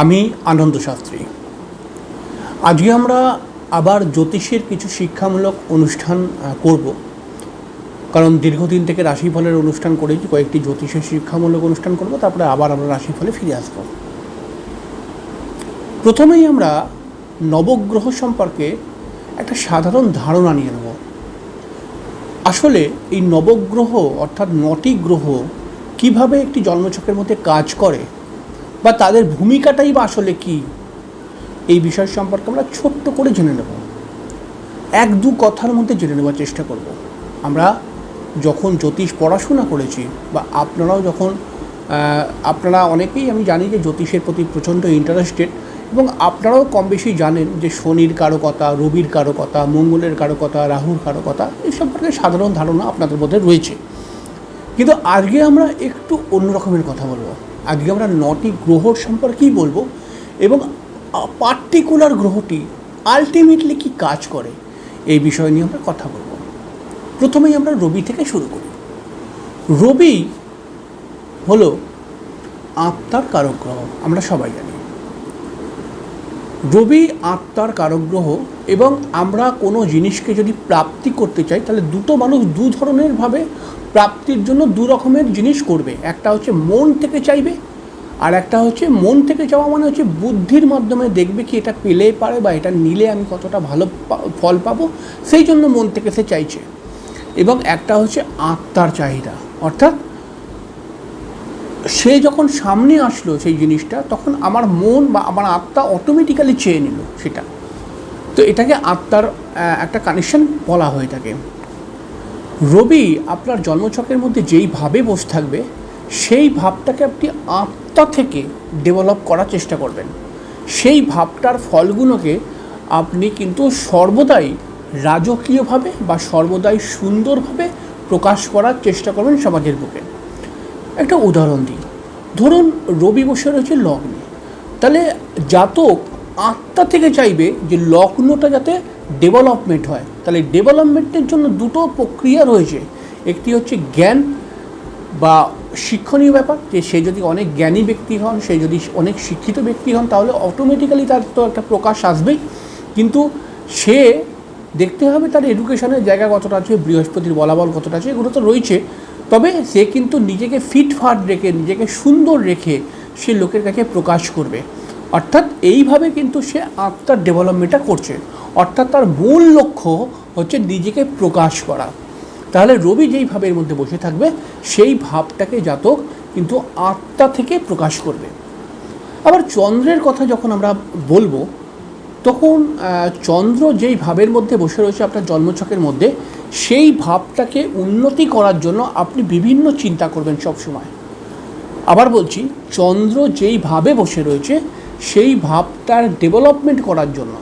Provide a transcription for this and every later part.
আমি আনন্দ শাস্ত্রী আজকে আমরা আবার জ্যোতিষের কিছু শিক্ষামূলক অনুষ্ঠান করব। কারণ দীর্ঘদিন থেকে রাশিফলের অনুষ্ঠান করেছি, কয়েকটি জ্যোতিষের শিক্ষামূলক অনুষ্ঠান করব, তারপরে আবার আমরা রাশিফলে ফিরে আসব। প্রথমেই আমরা নবগ্রহ সম্পর্কে একটা সাধারণ ধারণা নিয়ে নেব। আসলে এই নবগ্রহ অর্থাৎ নটি গ্রহ কীভাবে একটি জন্মছকের মধ্যে কাজ করে বা তাদের ভূমিকাটাই বা আসলে কী? এই বিষয় সম্পর্কে আমরা ছোট্ট করে জেনে নেব। এক দু কথার মধ্যে জেনে নেওয়ার চেষ্টা করব। আমরা যখন জ্যোতিষ পড়াশোনা করেছি বা আপনারাও যখন আপনারা অনেকেই আমি জানি যে জ্যোতিষের প্রতি প্রচণ্ড ইন্টারেস্টেড এবং আপনারাও কম বেশি জানেন যে শনির কারকতা, রবির কারকতা, মঙ্গলের কারকতা, রাহুর কারকতা এই সম্পর্কে সাধারণ ধারণা আপনাদের মধ্যে রয়েছে। কিন্তু আজকে আমরা একটু অন্য রকমের কথা বলব। আজকে আমরা নটি গ্রহর সম্পর্কেই বলব এবং পার্টিকুলার গ্রহটি আলটিমেটলি কি কাজ করে, এই বিষয় নিয়ে আমরা কথা বলব। প্রথমেই আমরা রবি থেকে শুরু করি। রবি হলো আত্মার কারক গ্রহ, আমরা সবাই জানি। রবি আত্মার কারক গ্রহ এবং আমরা কোনো জিনিসকে যদি প্রাপ্তি করতে চাই, তাহলে দুটো মানুষ দু ধরনের ভাবে প্রাপ্তির জন্য দু রকমের জিনিস করবে। একটা হচ্ছে মন থেকে চাইবে, আর একটা হচ্ছে মন থেকে চাওয়া মানে হচ্ছে বুদ্ধির মাধ্যমে দেখবে কি এটা পেলে পারে বা এটা নিলে আমি কতটা ভালো ফল পাবো, সেই জন্য মন থেকে সে চাইছে। এবং একটা হচ্ছে আত্মার চাহিদা, অর্থাৎ সে যখন সামনে আসলো সেই জিনিসটা, তখন আমার মন বা আমার আত্মা অটোমেটিক্যালি চেয়ে নিল সেটা। তো এটাকে আত্মার একটা কানেকশন বলা হয়ে থাকে রবি আপনার জন্মছকের মধ্যে যেই ভাবে বসে থাকবে, সেই ভাবটাকে আপনি আত্মা থেকে ডেভেলপ করার চেষ্টা করবেন। সেই ভাবটার ফলগুলোকে আপনি কিন্তু সর্বদাই রাজকীয়ভাবে বা সর্বদাই সুন্দরভাবে প্রকাশ করার চেষ্টা করবেন সমাজের বুকে। একটা উদাহরণ দিই। ধরুন রবি বসে রয়েছে লগ্নে। তাহলে জাতক আত্মা থেকে চাইবে যে লগ্নটা যাতে ডেভেলপমেন্ট হয়। তাহলে ডেভেলপমেন্টের জন্য দুটো প্রক্রিয়া রয়েছে। একটি হচ্ছে জ্ঞান বা শিক্ষণীয় ব্যাপার, যে সে যদি অনেক জ্ঞানী ব্যক্তি হন, সে যদি অনেক শিক্ষিত ব্যক্তি হন, তাহলে অটোমেটিক্যালি তার তো একটা প্রকাশ আসবেই। কিন্তু সে দেখতে হবে তার এডুকেশনের জায়গা কতটা আছে, বৃহস্পতির বলাবল কতটা আছে, এগুলো তো রয়েছে। তবে সে কিন্তু নিজেকে ফিটফাট রেখে, নিজেকে সুন্দর রেখে সে লোকের কাছে প্রকাশ করবে। অর্থাৎ এইভাবে কিন্তু সে আত্মার ডেভেলপমেন্টটা করছে। অর্থাৎ তার মূল লক্ষ্য হচ্ছে নিজেকে প্রকাশ করা। তাহলে রবি যেই ভাবের মধ্যে বসে থাকবে, সেই ভাবটাকে জাতক কিন্তু আত্মা থেকে প্রকাশ করবে। আবার চন্দ্রের কথা যখন আমরা বলব, তখন চন্দ্র যেই ভাবের মধ্যে বসে রয়েছে আপনার জন্মছকের মধ্যে সেই ভাবটাকে উন্নতি করার জন্য আপনি বিভিন্ন চিন্তা করবেন সব সময়। আবার বলছি, চন্দ্র যেই ভাবে বসে রয়েছে, সেই ভাবটার ডেভেলপমেন্ট করার জন্য।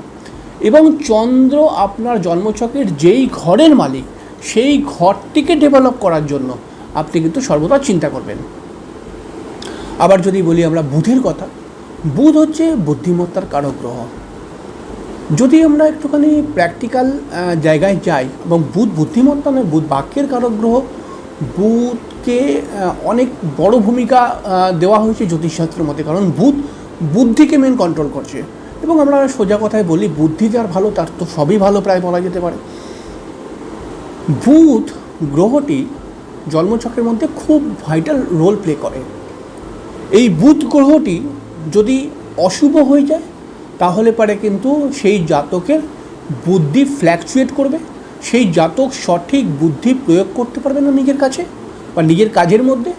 এবং চন্দ্র আপনার জন্মচকের যেই ঘরের মালিক, সেই ঘরটিকে ডেভেলপ করার জন্য আপনি কিন্তু সর্বদা চিন্তা করবেন। আবার যদি বলি আমরা বুধের কথা, বুধ হচ্ছে বুদ্ধিমত্তার কারক গ্রহ। যদি আমরা একটুখানি প্র্যাকটিক্যাল জায়গায় যাই এবং বুধ বুদ্ধিমত্তা নয়, বুধ বাক্যের কারক গ্রহ বুধকে অনেক বড় ভূমিকা দেওয়া হয়েছে জ্যোতিষশাস্ত্রের মধ্যে কারণ বুধ বুদ্ধিকে মেন কন্ট্রোল করছে। এবং আমরা সোজা কথায় বলি, বুদ্ধি যার ভালো, তার তো সবই ভালো প্রায় বলা যেতে পারে। বুধ গ্রহটি জন্মচক্রের মধ্যে খুব ভাইটাল রোল প্লে করে। এই বুধ গ্রহটি যদি অশুভ হয়ে যায় তাহলে পারে কিন্তু সেই জাতকের বুদ্ধি ফ্ল্যাকচুয়েট করবে, সেই জাতক সঠিক বুদ্ধি প্রয়োগ করতে পারবে না নিজের কাছে বা নিজের কাজের মধ্যে,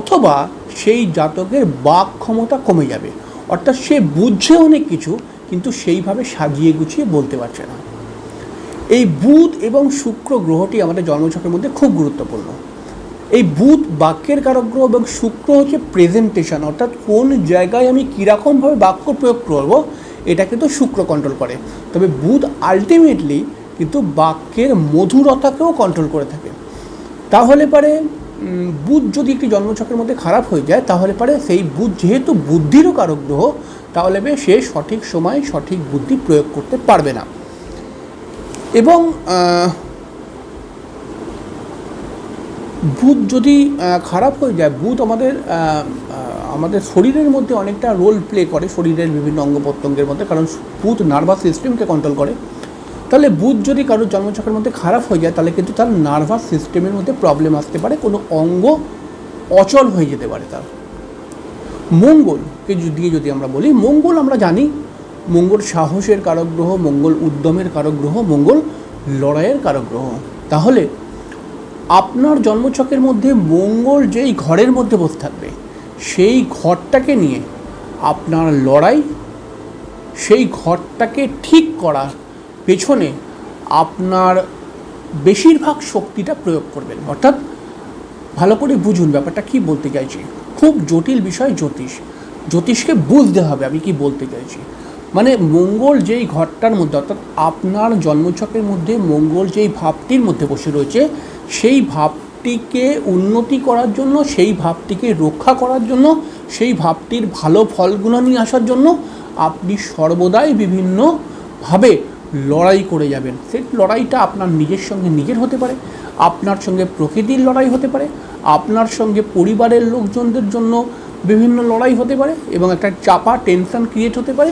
অথবা সেই জাতকের বাক ক্ষমতা কমে যাবে। অর্থাৎ সে বুঝছে অনেক কিছু, কিন্তু সেইভাবে সাজিয়ে গুছিয়ে বলতে পারছে না। এই বুধ এবং শুক্র গ্রহটি আমাদের জন্মছকের মধ্যে খুব গুরুত্বপূর্ণ। এই বুধ বাক্যের কারক গ্রহ এবং শুক্র হচ্ছে প্রেজেন্টেশন অর্থাৎ কোন জায়গায় আমি কীরকমভাবে বাক্য প্রয়োগ করব এটা কিন্তু শুক্র কন্ট্রোল করে। তবে বুধ আলটিমেটলি কিন্তু বাক্যের মধুরতাকেও কন্ট্রোল করে থাকে। তাহলে পারে বুধ যদি একটি জন্মছকের মধ্যে খারাপ হয়ে যায়, তাহলে পারে সেই বুধ যেহেতু বুদ্ধিরও কারক গ্রহ তাহলে সে সঠিক সময় সঠিক বুদ্ধি প্রয়োগ করতে পারবে না। এবং বুধ যদি খারাপ হয়ে যায়, বুধ আমাদের আমাদের শরীরের মধ্যে অনেকটা রোল প্লে করে, শরীরের বিভিন্ন অঙ্গ প্রত্যঙ্গের মধ্যে, কারণ বুধ নার্ভাস সিস্টেমকে কন্ট্রোল করে। তাহলে বুধ যদি কারোর জন্মচক্রের মধ্যে খারাপ হয়ে যায়, তাহলে কিন্তু তার নার্ভাস সিস্টেমের মধ্যে প্রবলেম আসতে পারে, কোনো অঙ্গ অচল হয়ে যেতে পারে তার। মঙ্গলকে দিয়ে যদি আমরা বলি, মঙ্গল আমরা জানি, মঙ্গল সাহসের কারক গ্রহ মঙ্গল উদ্যমের কারক গ্রহ মঙ্গল লড়াইয়ের কারক গ্রহ তাহলে আপনার জন্মচকের মধ্যে মঙ্গল যেই ঘরের মধ্যে বসে থাকবে সেই ঘরটাকে নিয়ে আপনার লড়াই, সেই ঘরটাকে ঠিক করার পেছনে আপনার বেশিরভাগ শক্তিটা প্রয়োগ করবেন। অর্থাৎ ভালো করে বুঝুন ব্যাপারটা কি বলতে চাইছি। খুব জটিল বিষয় জ্যোতিষ। জ্যোতিষকে বুঝতে হবে আমি কি বলতে চাইছি। মানে মঙ্গল যেই ঘরটার মধ্যে, অর্থাৎ আপনার জন্মছকের মধ্যে মঙ্গল যেই ভাবটির মধ্যে বসে রয়েছে, সেই ভাবটিকে উন্নতি করার জন্য, সেই ভাবটিকে রক্ষা করার জন্য, সেই ভাবটির ভালো ফলগুলো নিয়ে আসার জন্য আপনি সর্বদাই বিভিন্নভাবে লড়াই করে যাবেন। সেই লড়াইটা আপনার নিজের সঙ্গে নিজের হতে পারে, আপনার সঙ্গে প্রকৃতির লড়াই হতে পারে, আপনার সঙ্গে পরিবারের লোকজনদের জন্য বিভিন্ন লড়াই হতে পারে এবং একটা চাপা টেনশন ক্রিয়েট হতে পারে।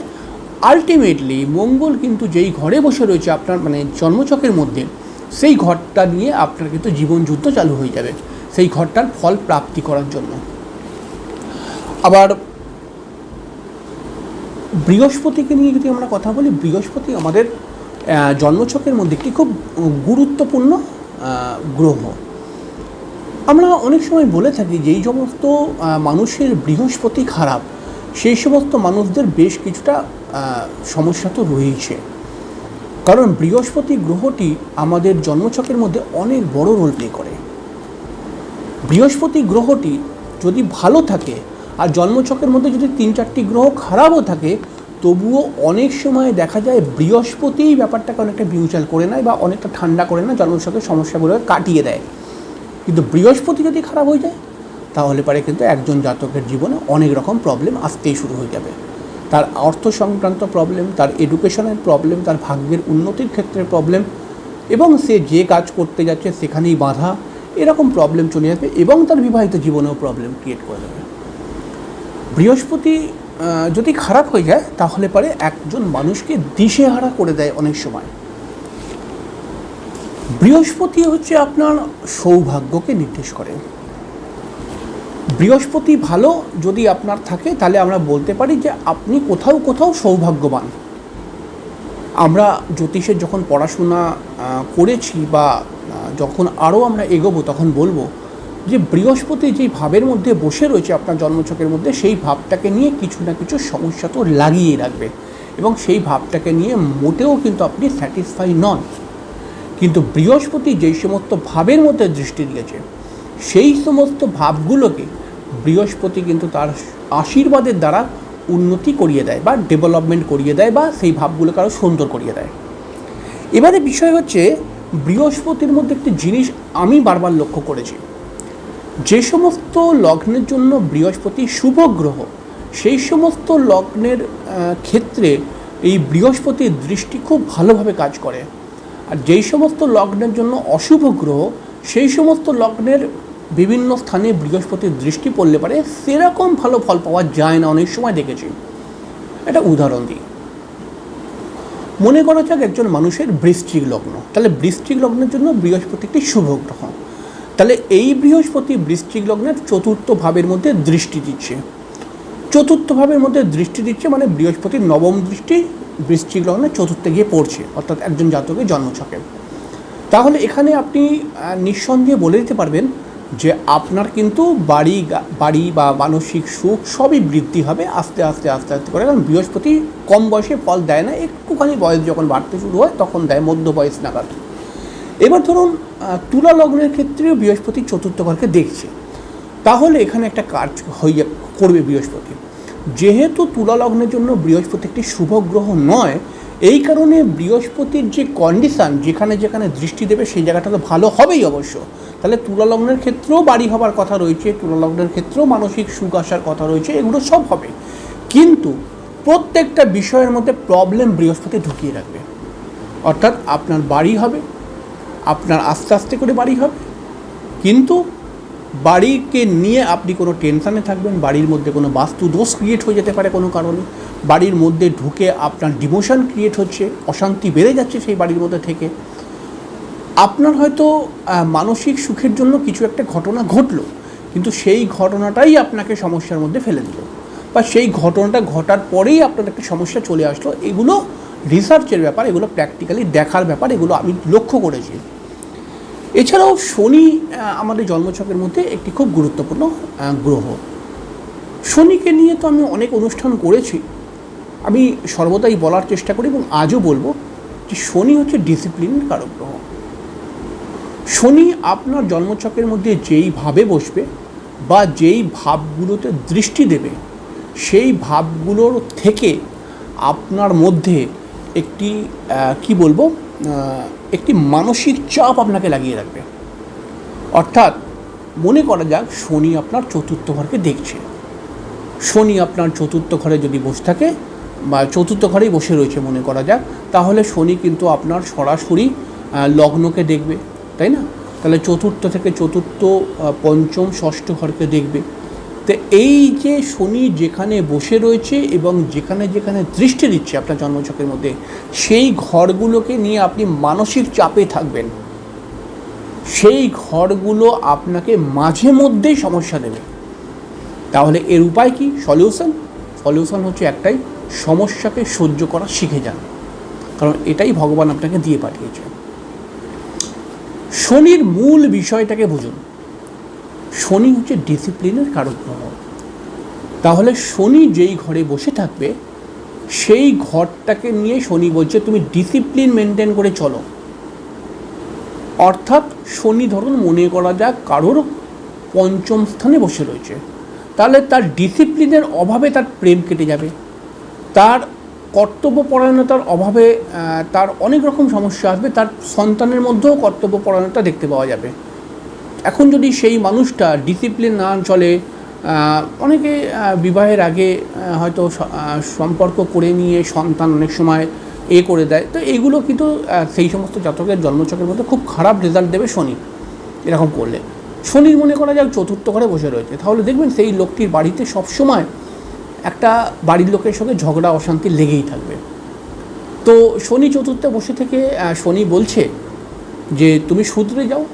আলটিমেটলি মঙ্গল কিন্তু যেই ঘরে বসে রয়েছে আপনার মানে জন্মচকের মধ্যে সেই ঘরটা নিয়ে আপনার কিন্তু জীবনযুদ্ধ চালু হয়ে যাবে। সেই ঘরটার ফল প্রাপ্তি করার জন্য। আবার বৃহস্পতিকে নিয়ে যদি আমরা কথা বলি, বৃহস্পতি আমাদের জন্মছকের মধ্যে একটি খুব গুরুত্বপূর্ণ গ্রহ। আমরা অনেক সময় বলে থাকি যেই সমস্ত মানুষের বৃহস্পতি খারাপ, সেই সমস্ত মানুষদের বেশ কিছুটা সমস্যা তো রয়েছে কারণ বৃহস্পতি গ্রহটি আমাদের জন্মছকের মধ্যে অনেক বড় রোল প্লে করে। বৃহস্পতি গ্রহটি যদি ভালো থাকে আর জন্মছকের মধ্যে যদি তিন চারটি গ্রহ খারাপও থাকে, তবুও অনেক সময় দেখা যায় বৃহস্পতিই ব্যাপারটাকে অনেকটা বিউচাল করে নেয় বা অনেকটা ঠান্ডা করে নেয়, জন্মছকের সমস্যাগুলো কাটিয়ে দেয়। কিন্তু বৃহস্পতি যদি খারাপ হয়ে যায়, তাহলে পরে কিন্তু একজন জাতকের জীবনে অনেক রকম প্রবলেম আসতেই শুরু হয়ে যাবে। তার অর্থ সংক্রান্ত প্রবলেম তার এডুকেশনের প্রবলেম তার ভাগ্যের উন্নতির ক্ষেত্রে প্রবলেম এবং সে যে কাজ করতে যাচ্ছে সেখানেই বাধা, এরকম প্রবলেম চলে আসবে এবং তার বিবাহিত জীবনেও প্রবলেম ক্রিয়েট করে দেবে। বৃহস্পতি যদি খারাপ হয়ে যায়, তাহলে পরে একজন মানুষকে দিশেহারা করে দেয় অনেক সময়। বৃহস্পতি হচ্ছে আপনার সৌভাগ্যকে নির্দেশ করে। বৃহস্পতি ভালো যদি আপনার থাকে, তাহলে আমরা বলতে পারি যে আপনি কোথাও কোথাও সৌভাগ্যবান। আমরা জ্যোতিষের যখন পড়াশোনা করেছি বা যখন আরও আমরা এগোবো, তখন বলব যে বৃহস্পতি যেই ভাবের মধ্যে বসে রয়েছে আপনার জন্মছকের মধ্যে, সেই ভাবটাকে নিয়ে কিছু না কিছু সমস্যা তো লাগিয়েই রাখবে। এবং সেই ভাবটাকে নিয়ে মোটেও কিন্তু আপনি স্যাটিসফাই নন। কিন্তু বৃহস্পতি যেই সমস্ত ভাবের মধ্যে দৃষ্টি দিয়েছে, সেই সমস্ত ভাবগুলোকে বৃহস্পতি কিন্তু তার আশীর্বাদের দ্বারা উন্নতি করিয়ে দেয় বা ডেভেলপমেন্ট করিয়ে দেয় বা সেই ভাবগুলোকে আরও সুন্দর করিয়ে দেয়। এবারে বিষয় হচ্ছে, বৃহস্পতির মধ্যে একটি জিনিস আমি বারবার লক্ষ্য করেছি। যে সমস্ত লগ্নের জন্য বৃহস্পতি শুভ গ্রহ, সেই সমস্ত লগ্নের ক্ষেত্রে এই বৃহস্পতির দৃষ্টি খুব ভালোভাবে কাজ করে। আর যেই সমস্ত লগ্নের জন্য অশুভ গ্রহ, সেই সমস্ত লগ্নের বিভিন্ন স্থানে বৃহস্পতির দৃষ্টি পড়লে পারে সেরকম ভালো ফল পাওয়া যায় না অনেক সময় দেখেছি। একটা উদাহরণ দিই। মনে করা যাক একজন মানুষের বৃশ্চিক লগ্ন। তাহলে বৃশ্চিক লগ্নের জন্য বৃহস্পতি একটি শুভ গ্রহ। তাহলে এই বৃহস্পতি বৃশ্চিক লগ্নের চতুর্থ ভাবের মধ্যে দৃষ্টি দিচ্ছে। চতুর্থ ভাবের মধ্যে দৃষ্টি দিচ্ছে মানে বৃহস্পতির নবম দৃষ্টি বৃশ্চিক লগ্নের চতুর্থে গিয়ে পড়ছে, অর্থাৎ একজন জাতকের জন্মছকে তাহলে এখানে আপনি নিঃসন্দেহে বলে দিতে পারবেন যে আপনার কিন্তু বাড়ি বাড়ি বা মানসিক সুখ সবই বৃদ্ধি হবে আস্তে আস্তে আস্তে আস্তে করে। কারণ বৃহস্পতি কম বয়সে ফল দেয় না, একটুখানি বয়স যখন বাড়তে শুরু হয় তখন দেয় মধ্য বয়স নাগাদ। এবার ধরুন তুলা লগ্নের ক্ষেত্রেও বৃহস্পতি চতুর্থ ঘরকে দেখছে। তাহলে এখানে একটা কাজ হয়ে করবে বৃহস্পতি। যেহেতু তুলা লগ্নের জন্য বৃহস্পতি একটি শুভ গ্রহ নয়, এই কারণে বৃহস্পতির যে কন্ডিশান যেখানে যেখানে দৃষ্টি দেবে সেই জায়গাটা তো ভালো হবেই অবশ্য। তাহলে তুলালগ্নের ক্ষেত্রেও বাড়ি হবার কথা রয়েছে, তুলালগ্নের ক্ষেত্রেও মানসিক সুখ আসার কথা রয়েছে, এগুলো সব হবে। কিন্তু প্রত্যেকটা বিষয়ের মধ্যে প্রবলেম বৃহস্পতি ঢুকিয়ে রাখবে। অর্থাৎ আপনার বাড়ি হবে, আপনার আস্তে আস্তে করে বাড়ি হবে। কিন্তু বাড়িকে নিয়ে আপনি কোনো টেনশানে থাকবেন, বাড়ির মধ্যে কোনো বাস্তু দোষ ক্রিয়েট হয়ে যেতে পারে কোনো কারণে। বাড়ির মধ্যে ঢুকে আপনার ডিমোশন ক্রিয়েট হচ্ছে, অশান্তি বেড়ে যাচ্ছে সেই বাড়ির মধ্যে থেকে। আপনার হয়তো মানসিক সুখের জন্য কিছু একটা ঘটনা ঘটলো, কিন্তু সেই ঘটনাটাই আপনাকে সমস্যার মধ্যে ফেলে দিল। বা সেই ঘটনাটা ঘটার পরেই আপনার একটা সমস্যা চলে আসলো, এগুলো রিসার্চের ব্যাপার, এগুলো প্র্যাকটিক্যালি দেখার ব্যাপার, এগুলো আমি লক্ষ্য করেছি। এছাড়াও শনি আমাদের জন্মছকের মধ্যে একটি খুব গুরুত্বপূর্ণ গ্রহ। শনিকে নিয়ে তো আমি অনেক অনুষ্ঠান করেছি। আমি সর্বদাই বলার চেষ্টা করি এবং আজও বলব যে শনি হচ্ছে ডিসিপ্লিন কারক গ্রহ। শনি আপনার জন্মচক্রের মধ্যে যেইভাবে বসবে বা যেই ভাবগুলোতে দৃষ্টি দেবে, সেই ভাবগুলোর থেকে আপনার মধ্যে একটি কি বলব একটি মানসিক চাপ আপনাকে লাগিয়ে রাখবে। অর্থাৎ মনে করা যাক শনি আপনার চতুর্থ ঘরকে দেখছে। শনি আপনার চতুর্থ ঘরে যদি বসে থাকে বা চতুর্থ ঘরেই বসে রয়েছে মনে করা যাক, তাহলে শনি কিন্তু আপনার সরাসরি লগ্নকে দেখবে। তাই না? তাহলে চতুর্থ থেকে চতুর্থ পঞ্চম, ষষ্ঠ ঘরকে দেখবে। তো এই যে শনি যেখানে বসে রয়েছে এবং যেখানে যেখানে দৃষ্টি দিচ্ছে আপনার জন্মচকের মধ্যে, সেই ঘরগুলোকে নিয়ে আপনি মানসিক চাপে থাকবেন। সেই ঘরগুলো আপনাকে মাঝে মধ্যেই সমস্যা দেবে। তাহলে এর উপায় কি? সলিউশন? সলিউশন হচ্ছে একটাই, সমস্যাকে সহ্য করা শিখে যান। কারণ এটাই ভগবান আপনাকে দিয়ে পাঠিয়েছে। শনির মূল বিষয়টাকে বুঝুন। শনি হচ্ছে ডিসিপ্লিনের কারক গ্রহ। তাহলে শনি যেই ঘরে বসে থাকবে, সেই ঘরটাকে নিয়ে শনি বলছে, তুমি ডিসিপ্লিন মেনটেন করে চলো। অর্থাৎ শনি ধরুন মনে করা যাক কারোর পঞ্চম স্থানে বসে রয়েছে, তাহলে তার ডিসিপ্লিনের অভাবে তার প্রেম কেটে যাবে। তার কর্তব্যপরায়ণতার অভাবে তার অনেক রকম সমস্যা আসবে, তার সন্তানের মধ্যেও কর্তব্যপরায়ণতা দেখতে পাওয়া যাবে। এখন যদি সেই মানুষটা ডিসিপ্লিন না চলে অনেকে বিবাহের আগে হয়তো সম্পর্ক করে নিয়ে সন্তান অনেক সময় এ করে দেয়, তো এইগুলো কিন্তু সেই সমস্ত জাতকের জন্মচকের মধ্যে খুব খারাপ রেজাল্ট দেবে শনি, এরকম করলে। শনির মনে করা যাক চতুর্থ ঘরে বসে রয়েছে, তাহলে দেখবেন সেই লোকটির বাড়িতে সবসময় একটা বাড়ির লোকের সঙ্গে ঝগড়া, অশান্তি লেগেই থাকবে। তো শনি চতুর্থে বসে থেকে শনি বলছে যে, তুমি শুধরে যাও।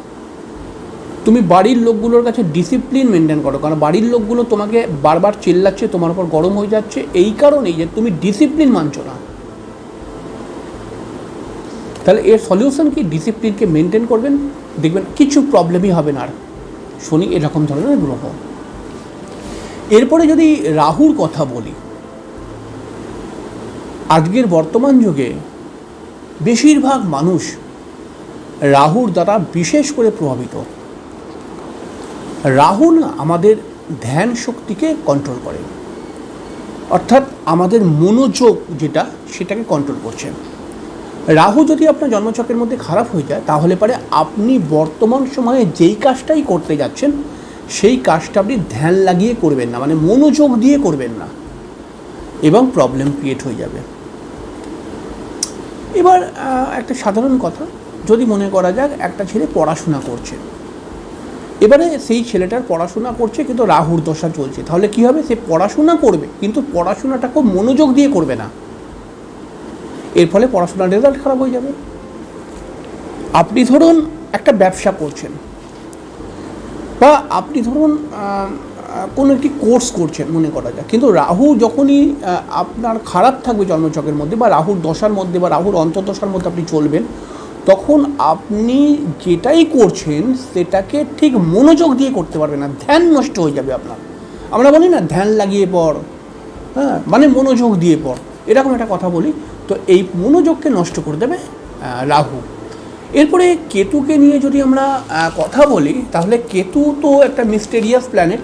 তুমি বাড়ির লোকগুলোর কাছে ডিসিপ্লিন মেনটেন করো। কারণ বাড়ির লোকগুলো তোমাকে বারবার চিল্লাচ্ছে, তোমার উপর গরম হয়ে যাচ্ছে। এই কারণেই যে তুমি ডিসিপ্লিন মানছো না। তাহলে এর সলিউশন কি? ডিসিপ্লিনকে মেনটেন করবেন? দেখবেন কিছু প্রবলেমই হবে না আর। শনি এরকম ধরনের গ্রহ। এরপরে যদি রাহুর কথা বলি, আজকের বর্তমান যুগে বেশিরভাগ মানুষ রাহুর দ্বারা বিশেষ করে প্রভাবিত। রাহু না আমাদের ধ্যান শক্তিকে কন্ট্রোল করে। অর্থাৎ আমাদের মনোযোগ যেটা, সেটাকে কন্ট্রোল করছে। রাহু যদি আপনার জন্মচক্রের মধ্যে খারাপ হয়ে যায়, তাহলে পরে আপনি বর্তমান সময়ে যেই কাজটাই করতে যাচ্ছেন সেই কাজটা আপনি ধ্যান লাগিয়ে করবেন না মানে মনোযোগ দিয়ে করবেন না, এবং প্রবলেম ক্রিয়েট হয়ে যাবে। এবার একটা সাধারণ কথা, যদি মনে করা যাক একটা ছেলে পড়াশোনা করছে। এবারে সেই ছেলেটার পড়াশোনা করছে, কিন্তু রাহুর দশা চলছে। তাহলে কি হবে? সে পড়াশোনা করবে, কিন্তু পড়াশোনাটা খুব মনোযোগ দিয়ে করবে না। এর ফলে পড়াশোনার রেজাল্ট খারাপ হয়ে যাবে। আপনি ধরুন একটা ব্যবসা করছেন। বা আপনি ধরুন কোনো একটি কোর্স করছেন মনে করা যায় কিন্তু রাহু যখনই আপনার খারাপ থাকবে জন্মচকের মধ্যে বা রাহুর দশার মধ্যে বা রাহুর অন্তর্দশার মধ্যে আপনি চলবেন, তখন আপনি যেটাই করছেন সেটাকে ঠিক মনোযোগ দিয়ে করতে পারবেন না। ধ্যান নষ্ট হয়ে যাবে আপনার। আমরা বলি না, ধ্যান লাগিয়ে পড়। হ্যাঁ মানে মনোযোগ দিয়ে পড়। এরকম একটা কথা বলি। তো এই মনোযোগকে নষ্ট করে দেবে রাহু। এরপরে কেতুকে নিয়ে যদি আমরা কথা বলি, তাহলে কেতু তো একটা মিস্টেরিয়াস প্ল্যানেট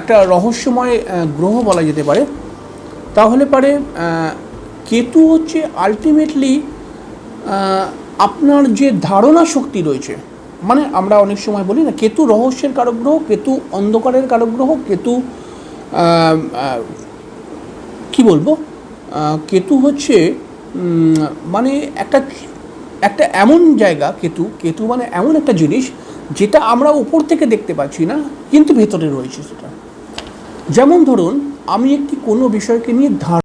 একটা রহস্যময় গ্রহ বলা যেতে পারে। তাহলে পারে কেতু হচ্ছে আলটিমেটলি আপনার যে ধারণা শক্তি রয়েছে মানে আমরা অনেক সময় বলি না, কেতু রহস্যের কারক গ্রহ কেতু অন্ধকারের কারক গ্রহ কেতু কি বলব? কেতু হচ্ছে মানে একটা একটা এমন জায়গা কেতু কেতু মানে এমন একটা জিনিস যেটা আমরা উপর থেকে দেখতে পাচ্ছি না, কিন্তু ভেতরে রয়েছে সেটা। যেমন ধরুন, আমি একটি কোনো বিষয়কে নিয়ে ধার